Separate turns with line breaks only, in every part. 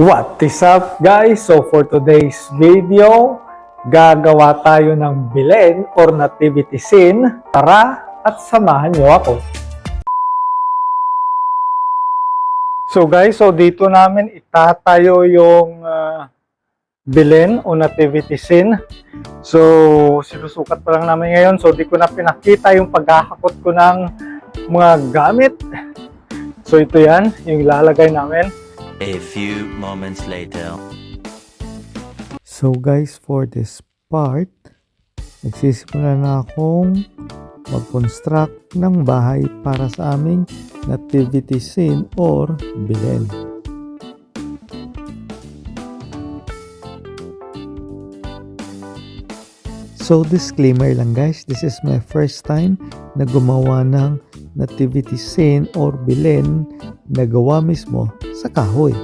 What is up guys? So for today's video, gagawa tayo ng Belen or nativity scene. Tara at samahan niyo ako. So guys, so dito namin itatayo yung ah, Belen o nativity scene. So sinusukat pa lang namin ngayon. So di ko na pinakita yung paghahakot ko ng mga gamit. So ito yan, yung ilalagay namin.
A few moments later.
So guys, for this part, nagsisimula na akong mag-construct ng bahay para sa aming nativity scene or bilen. So disclaimer lang guys, this is my first time na gumawa ng nativity scene or bilen na gawa mismo sa kahoy.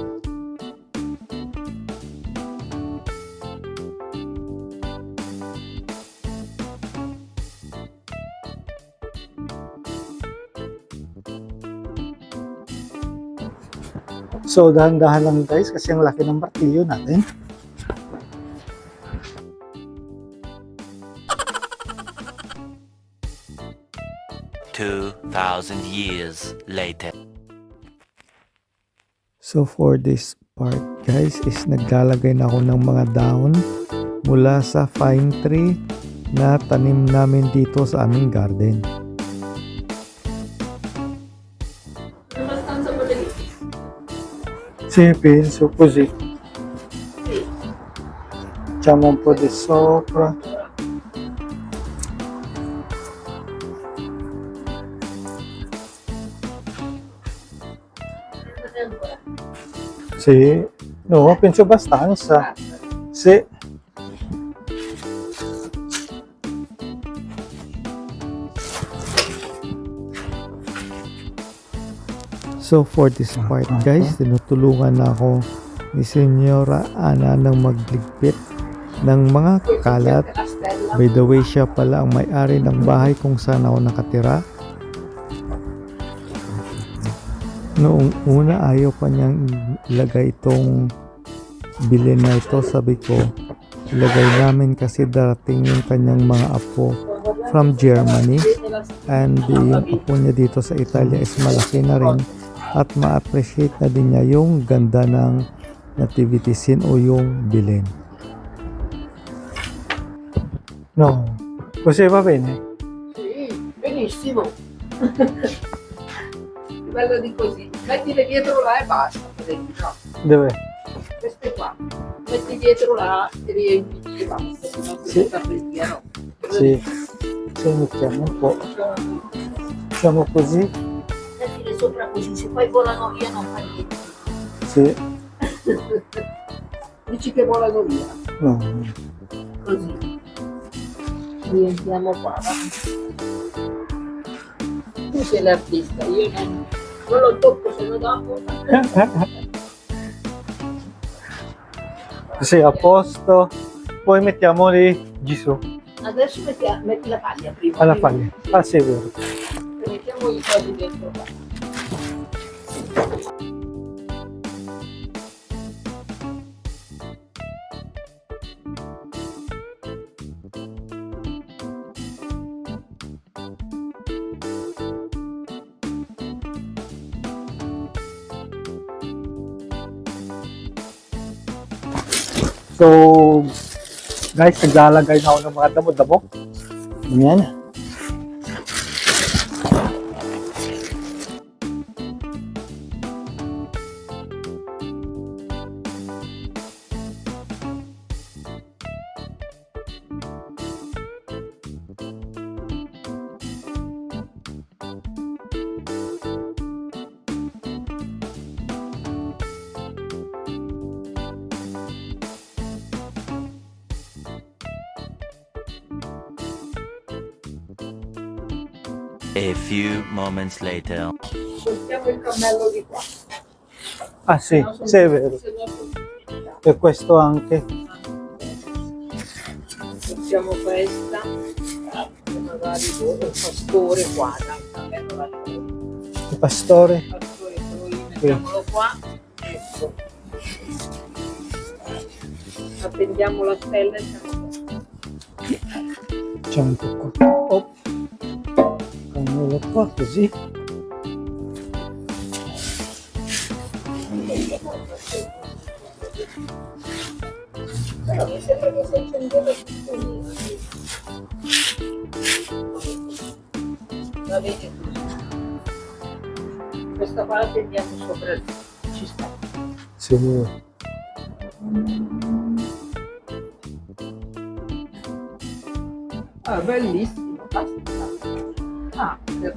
So, dahan-dahan lang guys kasi ang laki ng martilyo natin.
Thousand years later.
So for this part guys is naglalagay na ako ng mga dahon mula sa fine tree na tanim namin dito sa aming garden.
così. Facciamo un po' di sopra. Sì, no, penso abbastanza. Sì.
So for this part guys, tinutulungan na ako ni Senyora Ana ng magligpit ng mga kalat. By the way, siya pala ang may-ari ng bahay kung saan ako nakatira. Noong una, ayaw pa niyang ilagay itong bilhin na ito. Sabi ko, ilagay namin kasi darating yung kanyang mga apo from Germany. And yung apo niya dito sa Italia is malaki na rin. At ma-appreciate na din niya yung ganda ng nativity scene o yung bilhin.
No, così va bene.
sì benissimo bello di così mettile dietro là e basta no?
Dove?
queste qua metti dietro là e riempi e basta sennò
Sì.
si sta via no?
Sì. Mettiamo un po'. Facciamo così.
mettile sopra così se poi volano via non fa niente
Sì.
dici che volano via
No.
così riempiamo qua va? tu sei l'artista io non, non lo tocco se no dopo
Sì, a posto. Poi mettiamo lì Gesù
adesso metti, metti la paglia prima
alla
prima.
faglia. Ah, sì, è vero.
mettiamo i soldi dentro qua
So, guys, naglalagay na ako ng mga damo-damo. Yan.
A few moments later.
Portiamo il cammello di qua.
Ah, sì, sì, è vero.
No sono-
E questo anche.
Facciamo questa. Magari il pastore qua. dai, il
pastore.
Il pastore, mettiamolo qua. Ecco. Attendiamo la stella e siamo
C'è un po' oh. Qua così.
Şöyle bak bizi. Questa parte andiamo sopra lì, ci sta.
Sì.
Ah, bellissimo, basta. Tá Che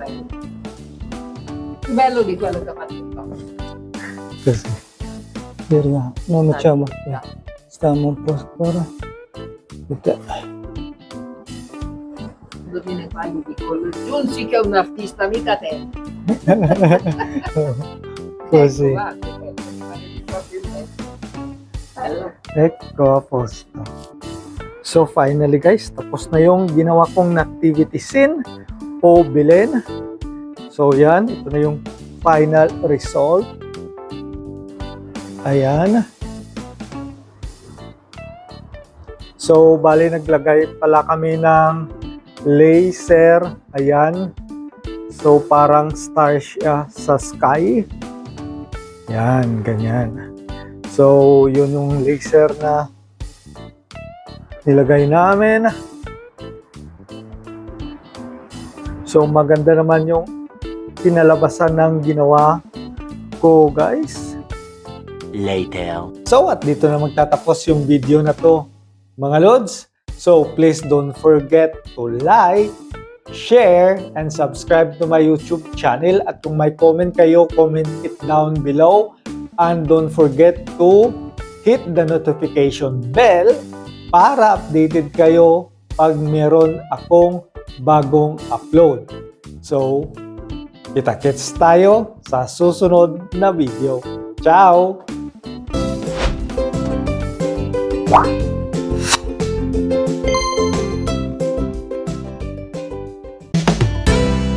bello. Di quello che ha fatto.
Così. Vediamo. Non facciamo. Stiamo un po' ancora. Aspetta.
Quando viene qua gli dico, Giunzi che è un artista, mica te.
Così.
Ecco, va.
Ecco, a posto. So finally guys, tapos na yung ginawa kong nativity scene o bilin. So yan, ito na yung final result. Ayan. So, bali naglagay pala kami ng laser. Ayan. So, parang star siya sa sky. Yan, ganyan. So, yun yung laser na nilagay namin. So, maganda naman yung kinalabasan ng ginawa ko, guys.
Later.
So, at dito na magtatapos yung video na to, mga Lods. So, please don't forget to like, share, and subscribe to my YouTube channel. At kung may comment kayo, comment it down below. And don't forget to hit the notification bell para updated kayo pag meron akong bagong upload. So, kita-kits tayo sa susunod na video. Ciao!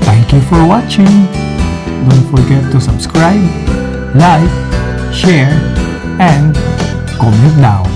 Thank you for watching. Don't forget to subscribe, like, share, and comment down.